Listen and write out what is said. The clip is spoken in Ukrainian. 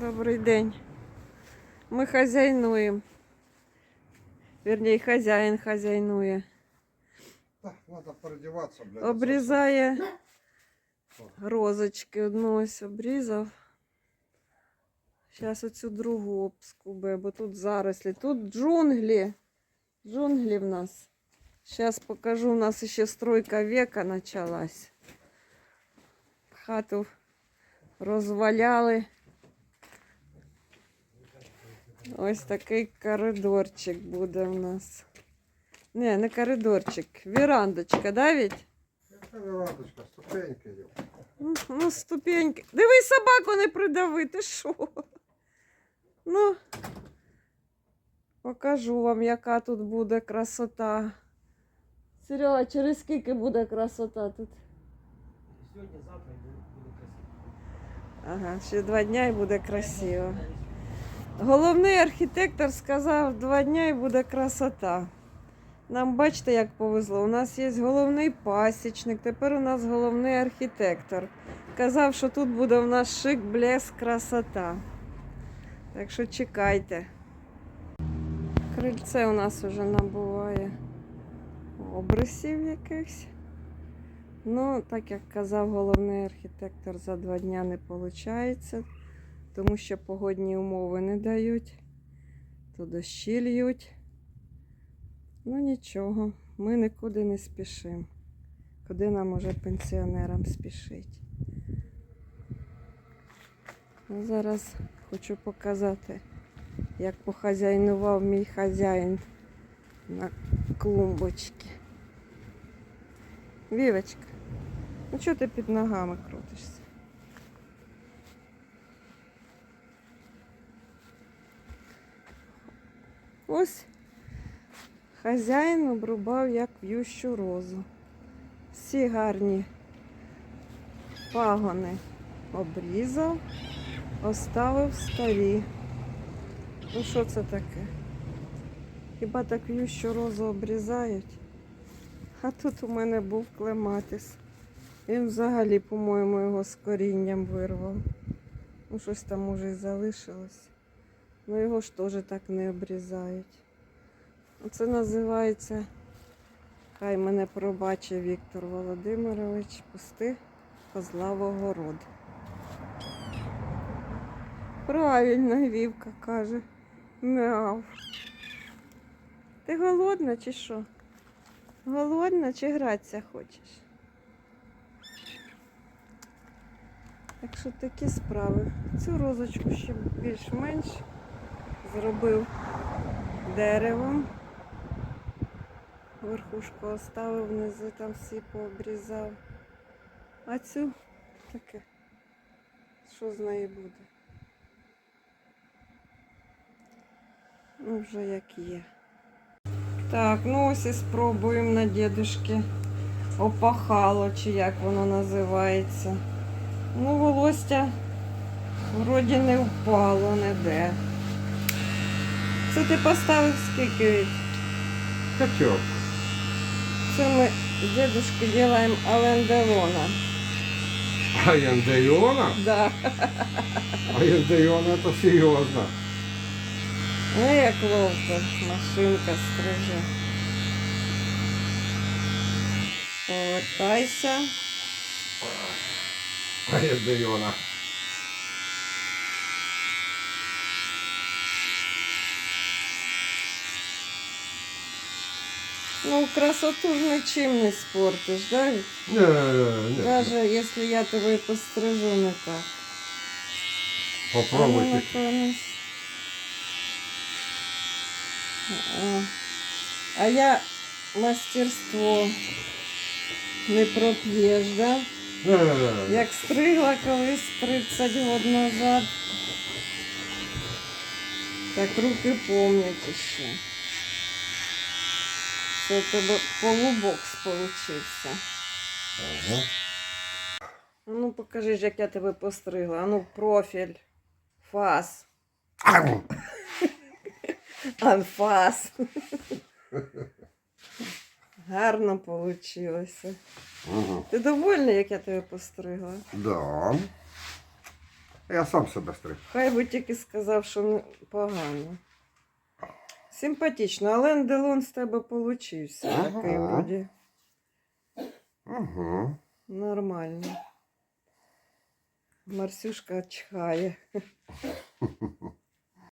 Добрий день. Ми хазяйнуємо. Вірніше, хазяїн хазяйнує. Так, надо переодеваться, блядь. Обрізає розочки. Одну ось обрізав. Зараз оцю другу обскубе, бо тут зарослі. Тут джунглі. Джунглі в нас. Зараз покажу, у нас ще стройка века почалась. Хату розваляли. Ось такий коридорчик буде у нас. Не, не коридорчик, вірандочка, да, Віть? Яка верандочка, ступеньки є. Ну, Ну, ступеньки. Дивись, собаку не придави, ти що? Ну, покажу вам, яка тут буде красота. Серега, через скільки буде красота тут? Сьогодні-завтра буде красиво. Ага, ще два дня і буде красиво. Головний архітектор сказав, два дня і буде красота. Нам бачите, як повезло. У нас є головний пасічник, тепер у нас головний архітектор. Казав, що тут буде у нас шик, блеск, красота. Так що чекайте. Крильце у нас вже набуває обрисів якихось. Ну, так як казав головний архітектор, за два дня не виходить, тому що погодні умови не дають, то дощі льють. Ну нічого, ми нікуди не спішимо. Куди нам уже пенсіонерам спішить? А зараз хочу показати, як похазяйнував мій хазяїн на клумбочці. Вівочка, ну чого ти під ногами крутишся? Ось хазяїн обрубав як в'ющу розу. Всі гарні пагони обрізав, оставив старі. Ну що це таке? Хіба так в'ющу розу обрізають? А тут у мене був клематис. Він взагалі, по-моєму, його з корінням вирвав. Ну, щось там уже і залишилось. Ну його ж теж так не обрізають. Це називається, хай мене пробачить Віктор Володимирович, пусти козла в огород. Правильно, Вівка каже. Мяв. Ти голодна чи що? Голодна чи гратися хочеш? Так що такі справи. Цю розочку ще більш-менш зробив деревом. Верхушку оставив, внизу там всі пообрізав. А цю таке. Що з неї буде? Ну, вже як є. Так, ну ось і спробуємо на дідушки опахало, чи як воно називається. Ну, волосся вроді не впало ніде. Це ти поставив скільки? Качок. Це ми з дедушкою робимо алендерона. А Яндейона? Да. А Яндейона это серьезно. Ну, як ловко, машинка стриже. Повертайся. А Ну, красоту ж нічим не спортиш, да? Вік? Не, не, Даже если я тебе пострижу не так. А ну, попробуйте. наклонись. А, а я мастерство не проп'єш, да? Не, не, не. Як стригла колись 30 років назад. Так руки помнять ще. Це тебе полубокс получився. Ага. Ну, покажи як я тебе постригла. А ну, профіль. Фас. Анфас. Гарно вийшло. Ага. Ти довольна, як я тебе постригла? Да. Я сам себе стриг. Хай би тільки сказав, що погано. Симпатично, але Делон з тебе получився. Ага. Такий вроді Ага. нормально. Марсюшка чхає.